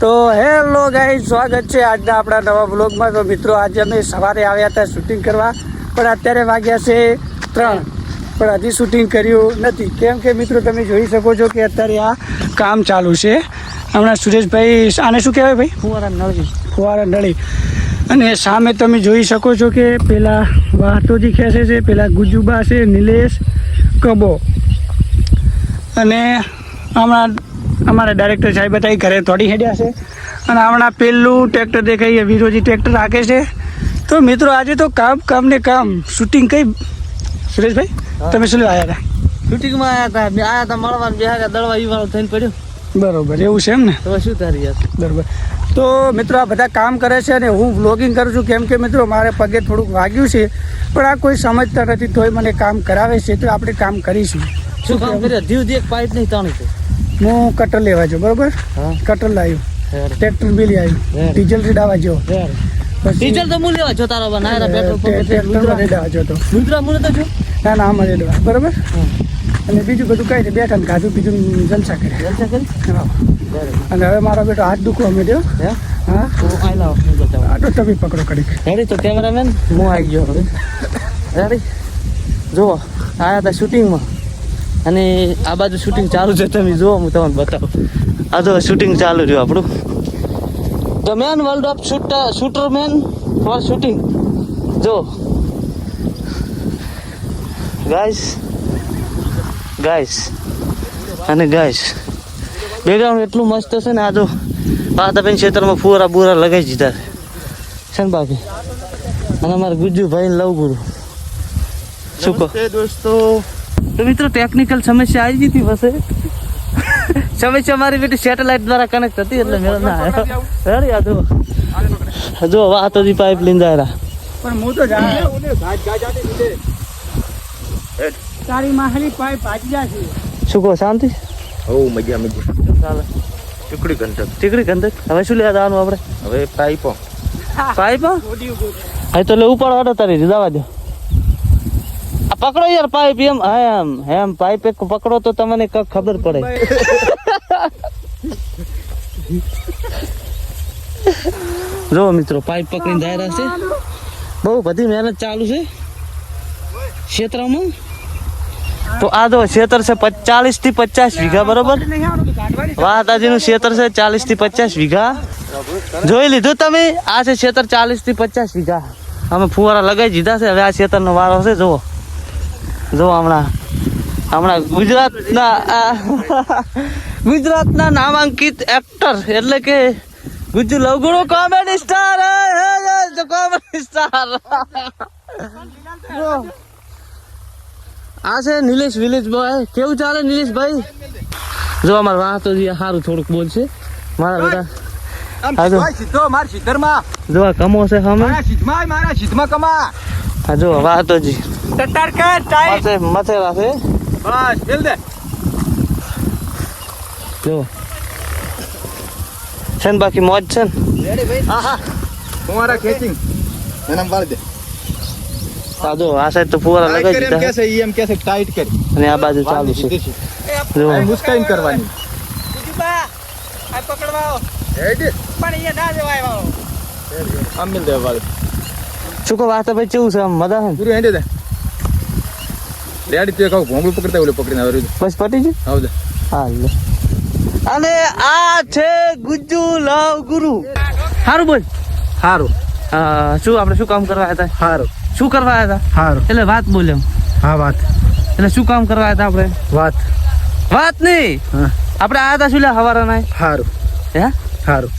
તો હેલો ગાઈ સ્વાગત છે આજના આપણા નવા બ્લોગમાં તો મિત્રો આજે અમે સવારે આવ્યા હતા શૂટિંગ કરવા પણ અત્યારે વાગ્યા છે ત્રણ. પણ હજી શૂટિંગ કર્યું નથી. કેમ કે મિત્રો તમે જોઈ શકો છો કે અત્યારે આ કામ ચાલુ છે. હમણાં સુરેશભાઈ આને શું કહેવાય ભાઈ? ફુવારા નળી. ફુવારા નળી. અને સામે તમે જોઈ શકો છો કે પેલા વાહતોજી ખેંચે છે પેલા ગુજુબા છે નિલેશ કબો. અને હમણાં અમારા ડાયરેક્ટર સાહેબ હતા એ ઘરે તોડી હેડ્યા છે. અને હમણાં પેલું ટ્રેક્ટર દેખાઈએ વિરોજી ટ્રેક્ટર રાખે છે. તો મિત્રો આજે તો કામ કામ ને કામ. શૂટિંગ કઈ? સુરેશભાઈ તમે શું આવ્યા હતા? શૂટિંગમાં આવ્યા હતા મેં આયા હતા મળવા બિહાર હારા દળવા ઈ વાળો થઈને પડ્યો. બરોબર એવું છે એમ ને? તો શું તારી બરોબર. તો મિત્રો આ બધા કામ કરે છે અને હું વ્લોગિંગ કરું છું કેમ કે મિત્રો મારે પગે થોડુંક વાગ્યું છે પણ આ કોઈ સમજતા નથી તોય મને કામ કરાવે છે તો આપણે કામ કરીશું. શું કામ કર્યું? જીવ દી એક પાઇપ નહીં તાણી છે. હું કટર લેવા જો બરોબર? હા. કટર લાવ્યું. ટ્રેક્ટર બી લઈ આવ્યું. ડીઝલ રેડાવા જો ડીઝલ તો મૂલ્ય જો તારો બા નાયરા પેટ્રોલ ટ્રેક્ટર રેડાવા જો તો. મુદ્રા મૂલ્ય તો જો ના ના આમાં રેડવા. બરોબર? અને બીજું બધું કઈ બેઠા ને ખાધું બીજું જલસા કરી જલસા કરી અને હવે મારો બેટો હાથ દુખવા મળ્યો હે? હા. તો આઈ લાવો હું બતાવું. આ તમે પકડો કરી રેડી તો કેમેરામેન હું આવી ગયો હવે. રેડી જુઓ આયા હતા શૂટિંગમાં અને આ બાજુ શૂટિંગ ચાલુ છે, તમે જુઓ, હું તમને બતાવું. આ તો શૂટિંગ ચાલુ રહ્યું આપણું. The man world of shooter shooter man for shooting જો. ગાઈસ ગાઈસ અને ગાઈસ બેકગ્રાઉન્ડ એટલું મસ્ત છે ને, આ જો પાતાબેન ક્ષેત્રમાં ફુવારા બુરા લગાવી દીધા છે. છે ને બાકી? અને અમારા ગુજ્જુભાઈ લવ ગુરુ. શું કહો? દોસ્તો. તો મિત્રો ટેકનિકલ સમસ્યા આવી ગઈ હતી બસે. સમસ્યા મારી બેટી સેટેલાઇટ દ્વારા કનેક્ટ હતી એટલે મેળો ના આવ્યો. અરે આ જો જો વાતોજી પાઇપ લઈને જાય પણ હું તો જાણે તારી માહલી પાઇપ ભાજી જાશે શું કહો શાંતિ? ઓ મજા મજા ચાલે. ટીકડી ગંધક. ટીકડી ગંધક? હવે શું લેવા જવાનું આપણે? હવે પાઇપો. પાઇપો? હા તો લે ઉપાડ તારી જવા દો. પકડો યાર પાઇપ એમ એમ એમ પાઇપ એક પકડો તો તમને કઈ ખબર પડે. જો મિત્રો પાઇપ પકડીને દાયરા છે. બહુ બધી મહેનત ચાલુ છે. ક્ષેત્રમાં. તો આ જો ક્ષેત્ર છે ચાલીસથી પચાસ વીઘા, બરોબર? વાહતાજીનું ક્ષેત્ર છે ચાલીસથી પચાસ વીઘા. જોઈ લીધું તમે? આ છે ક્ષેત્ર ચાલીસથી પચાસ વીઘા. અમે ફુવારા લગાવી દીધા છે, હવે આ ક્ષેત્રનો વારો છે, જુઓ. જુઓ હમણાં હમણાં ગુજરાતના ગુજરાતના નામાંકિત એક્ટર એટલે કે ગુજુ લવગુણો કોમેડી સ્ટાર કોમેડી સ્ટાર આ છે નિલેશ વિલેશ ભાઈ કેવું ચાલે નિલેશભાઈ? જો અમારે વાહ તો સારું થોડુંક બોલશે. મારા બેટા જો સીધો માર સીધરમાં જો કમો છે હમે. મારા સીધમાં કમા. હા જો વાહ તો જી ટટ્ટાર કર ટાઈટ માથે મથેલા છે બસ બેલ દે જો છે ને બાકી મોજ છે ને હા હા તમારા ખેંચિંગ એનામ વાળ દે આ જો આ સાઈડ તો ફુવારા ટાઈટ લગાવી કરી એમ દીધા કેસે ઈ એમ કેસે ટાઈટ કરી અને આ બાજુ ચાલુ છે જો આ મુસ્કાઈન કરવાની પકડવાઓ હેડ પણ અહીંયા ના જવાય વાળો આમ મિલ દે વાળ શું કહો વાત ભાઈ કેવું છે આમ મજા છે ને? પૂરું હેડે દે લેડી તું કહું ભોંગળું પકડતા ઓલે પકડીને આવે રહ્યું બસ પટી ગયું? આવ અને આ છે ગુજ્જુ લવ ગુરુ. સારું બોલ. સારું હા શું આપણે શું કામ કરવા આવ્યા હતા? સારું શું કરવા આવ્યા હતા? સારું એટલે વાત બોલ એમ. હા વાત. એટલે શું કામ કરવા હતા આપણે? વાત. વાત નહીં. હા. આપણે આવ્યા હતા શું લે હવારા ના સારું હે? સારું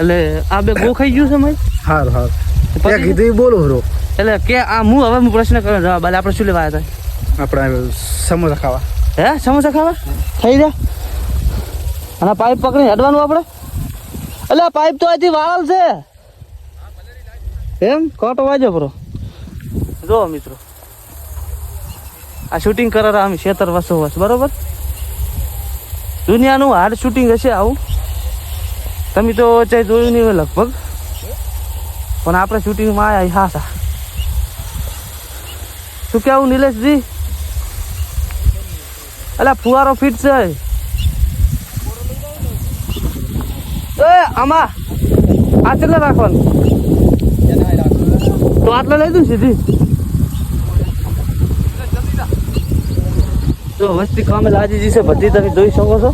એટલે આ બે ગો ખાઈ ગયું છે મય? સારું સારું પછી? કીધું બોલો એટલે કે આ હું હવે હું પ્રશ્ન કરો જવાબ આપણે શું લેવા આવ્યા આપણે સમોસા ખાવા. હે? સમોસા ખાવા? થઈ જા. અને પાઇપ પકડી હેડવાનું આપણે? એટલે પાઇપ તો હજી વાળલ છે. એમ? કોટો વાજો બરો જો મિત્રો. આ શૂટિંગ કરાર અમે શેતર વસો વસ બરોબર? દુનિયાનું હાર્ડ શૂટિંગ હશે આવું. તમે તો ચાહે જોયું નહીં હોય લગભગ. પણ આપણે શૂટિંગમાં આવ્યા હા સા શું કેવું નિલેશજી? અલા, ફુવારો ફિટ છે. એ, આમાં આ કેટલા રાખવાનું. તો આટલા લઈ દઉં સીધી. તો વસ્તી કામે લાજી જશે બધી તમે જોઈ શકો છો.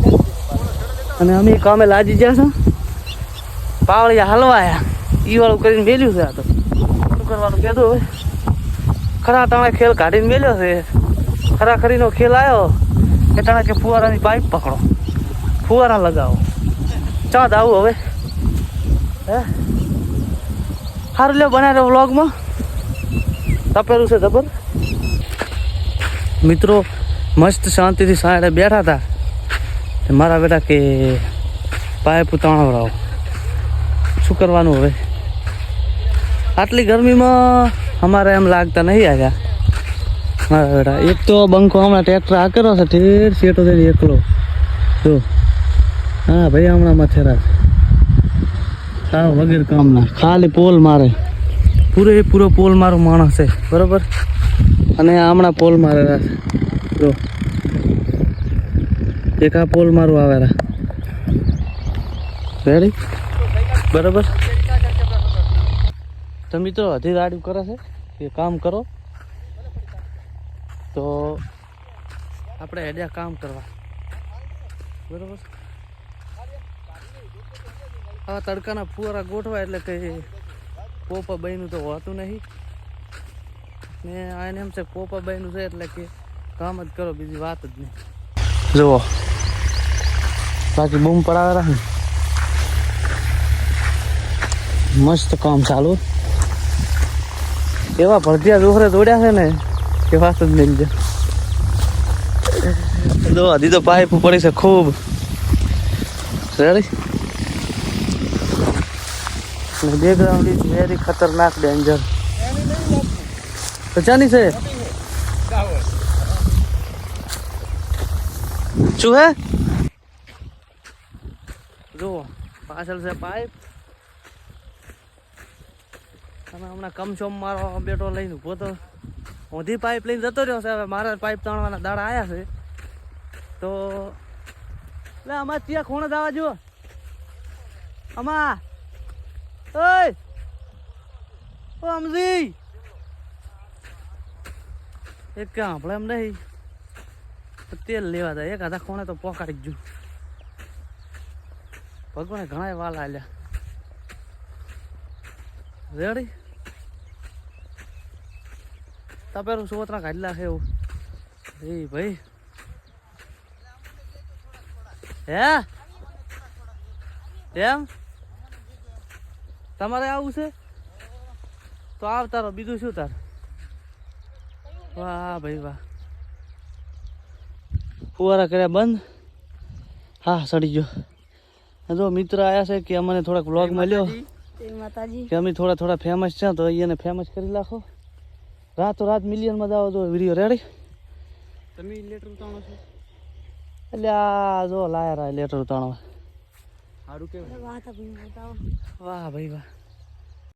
અને અમે કામે લાજી ગયા છો. પાવળિયા હલવાયા. ઈ વાળું કરીને મેલ્યું છે આ તો. શું કરવાનું કહેતું હવે ખરા તમે ખેલ કાઢીને મેલ્યો છે. ખરા ખરીનો ખેલ આવ્યો ટાણે કે ફુવારાની પાઇપ પકડો. ફુવારા લગાવો. ચાદ આવું હવે. હે? સારું લ્યો બનાવ્યો વ્લોગમાં. તપેલું છે તપર મિત્રો, મસ્ત શાંતિથી સાડે બેઠા હતા. મારા બેટા કે પાઇપ ઉતાણો શું કરવાનું હવે? આટલી ગરમીમાં અમારે એમ લાગતા નહીં આવ્યા. મારા બેટા એક તો બંકો હમણાં ટ્રેક્ટર આ કર્યો છે ઠેર સેટો થઈને એકલો. જો. હા ભાઈ હમણાં મથેરા સાવ વગેરે કામના ખાલી પોલ મારે. પૂરે પૂરો પોલ મારો માણસ છે બરોબર? અને હમણાં પોલ મારેલા છે. જો. એક આ પોલ મારું આવેલા. રેડી તમે તો મિત્રો હજી રાડ્યું કરે છે. એ કામ કરો. તો આપણે હેડ્યા કામ કરવા. બરોબર? આ તડકાના ફુવારા ગોઠવા એટલે કઈ પોપા બહેનું તો હોતું નહીં. ને આને એમ છે પોપા બહેનું છે એટલે કે કામ જ કરો, બીજી વાત જ નહીં. જુઓ. બાકી બૂમ પડાવે ને મસ્ત કામ ચાલુ. એવા ભરતિયા દોહરે દોડ્યા છે ને. કે વાત જ નહીં જો, હજી તો પાઇપ પડી છે ખૂબ. રેડી બેકગ્રાઉન્ડ ઇઝ વેરી ખતરનાક ડેન્જર તો ચાની છે? શું હે? જુઓ, પાછળ છે પાઇપ. તમે હમણાં કમસોમ મારો બેટો લઈને ઊભો તો ઊંધી પાઇપ લઈને જતો રહ્યો છે. હવે મારા પાઇપ તાણવાના દાડા આવ્યા છે. તો એટલે આમાં ત્યાં ખૂણે દાવા જુઓ. આમાં. ઓય! ઓ, અમજી! એક આપણે એમ નહીં? તેલ લેવા જાય. એક આધા ખૂણે તો પોકાડી જ ભગવાને ઘણા વાલ આલ્યા. રેડી તપેલું સોતરા કાઢી લાખે એવું. એ ભાઈ. હે? એમ? તમારે આવું છે? તો આવ તારો બીજું શું તાર? વાહ ભાઈ વાહ. ફુવારા કર્યા બંધ. હા સડી ગયો. જો મિત્ર આવ્યા છે કે અમને થોડાક વ્લોગ મળ્યો. કે અમે થોડા થોડા ફેમસ છે તો એને ફેમસ કરી નાખો. રાતો રાત મિલિયનમાં જાવ તો વીડિયો રેડી તમે લેટર ઉતાણો છો? એટલે આ જો લાયા રા લેટર ઉતાણવા સારું કેવું વાહ ભાઈ વાહ.